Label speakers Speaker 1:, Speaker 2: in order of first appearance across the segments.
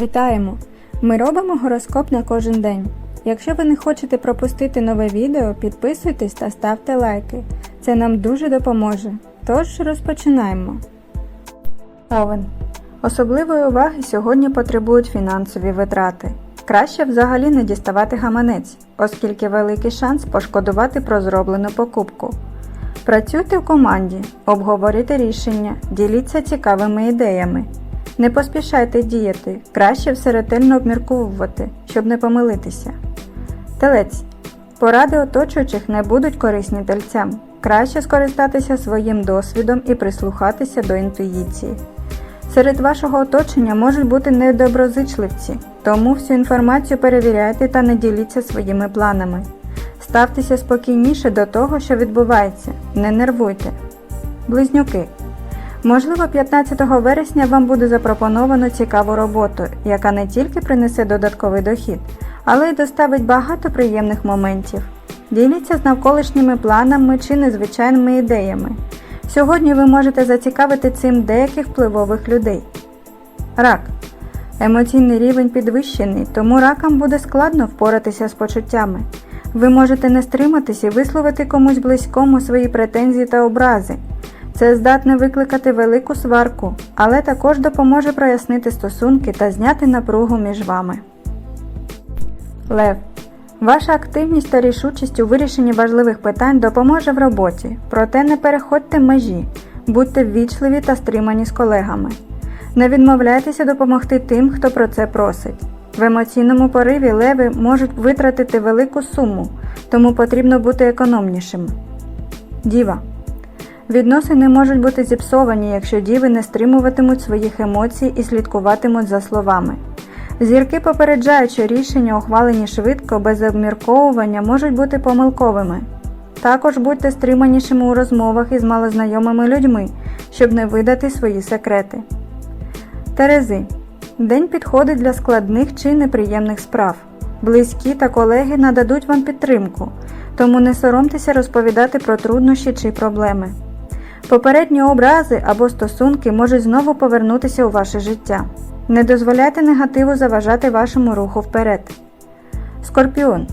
Speaker 1: Вітаємо! Ми робимо гороскоп на кожен день. Якщо ви не хочете пропустити нове відео, підписуйтесь та ставте лайки. Це нам дуже допоможе. Тож розпочинаємо. Овен. Особливої уваги сьогодні потребують фінансові витрати. Краще взагалі не діставати гаманець, оскільки великий шанс пошкодувати про зроблену покупку. Працюйте в команді, обговорюйте рішення, діліться цікавими ідеями. Не поспішайте діяти, краще все ретельно обмірковувати, щоб не помилитися. Телець. Поради оточуючих не будуть корисні тельцям. Краще скористатися своїм досвідом і прислухатися до інтуїції. Серед вашого оточення можуть бути недоброзичливці, тому всю інформацію перевіряйте та не діліться своїми планами. Ставтеся спокійніше до того, що відбувається, не нервуйте. Близнюки. Можливо, 15 вересня вам буде запропоновано цікаву роботу, яка не тільки принесе додатковий дохід, але й доставить багато приємних моментів. Діліться з навколишніми планами чи незвичайними ідеями. Сьогодні ви можете зацікавити цим деяких впливових людей. Рак. Емоційний рівень підвищений, тому ракам буде складно впоратися з почуттями. Ви можете не стриматись і висловити комусь близькому свої претензії та образи. Це здатне викликати велику сварку, але також допоможе прояснити стосунки та зняти напругу між вами. Лев. Ваша активність та рішучість у вирішенні важливих питань допоможе в роботі, проте не переходьте межі, будьте ввічливі та стримані з колегами. Не відмовляйтеся допомогти тим, хто про це просить. В емоційному пориві леви можуть витратити велику суму, тому потрібно бути економнішим. Діва. Відносини можуть бути зіпсовані, якщо діви не стримуватимуть своїх емоцій і слідкуватимуть за словами. Зірки попереджають, що рішення, ухвалені швидко, без обмірковування, можуть бути помилковими. Також будьте стриманішими у розмовах із малознайомими людьми, щоб не видати свої секрети. Терези. День підходить для складних чи неприємних справ. Близькі та колеги нададуть вам підтримку, тому не соромтеся розповідати про труднощі чи проблеми. Попередні образи або стосунки можуть знову повернутися у ваше життя. Не дозволяйте негативу заважати вашому руху вперед. Скорпіон.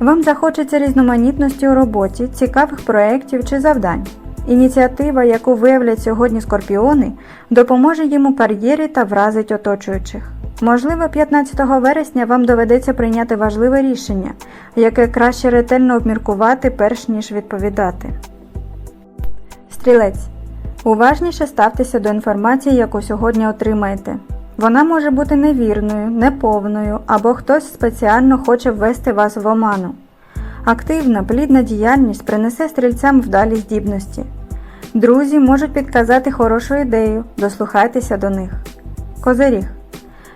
Speaker 1: Вам захочеться різноманітності у роботі, цікавих проєктів чи завдань. Ініціатива, яку виявлять сьогодні скорпіони, допоможе їм у кар'єрі та вразить оточуючих. Можливо, 15 вересня вам доведеться прийняти важливе рішення, яке краще ретельно обміркувати, перш ніж відповідати. Стрілець. Уважніше ставтеся до інформації, яку сьогодні отримаєте. Вона може бути невірною, неповною або хтось спеціально хоче ввести вас в оману. Активна, плідна діяльність принесе стрільцям вдалі здібності. Друзі можуть підказати хорошу ідею, дослухайтеся до них. Козиріг.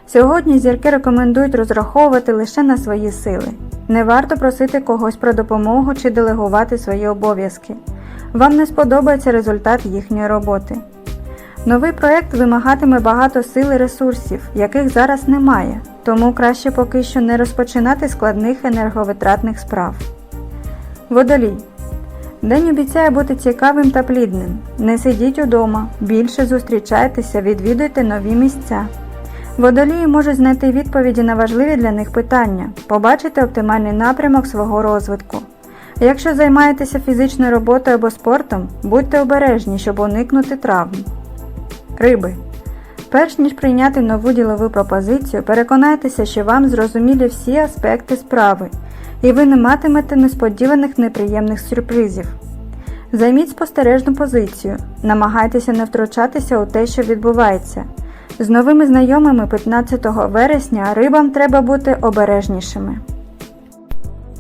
Speaker 1: Сьогодні зірки рекомендують розраховувати лише на свої сили. Не варто просити когось про допомогу чи делегувати свої обов'язки. Вам не сподобається результат їхньої роботи. Новий проект вимагатиме багато сил і ресурсів, яких зараз немає, тому краще поки що не розпочинати складних енерговитратних справ. Водолій. День обіцяє бути цікавим та плідним. Не сидіть удома, більше зустрічайтеся, відвідуйте нові місця. Водолії можуть знайти відповіді на важливі для них питання, побачити оптимальний напрямок свого розвитку. Якщо займаєтеся фізичною роботою або спортом, будьте обережні, щоб уникнути травм. Риби. Перш ніж прийняти нову ділову пропозицію, переконайтеся, що вам зрозумілі всі аспекти справи, і ви не матимете несподіваних неприємних сюрпризів. Займіть спостережну позицію, намагайтеся не втручатися у те, що відбувається. З новими знайомими 15 вересня рибам треба бути обережнішими.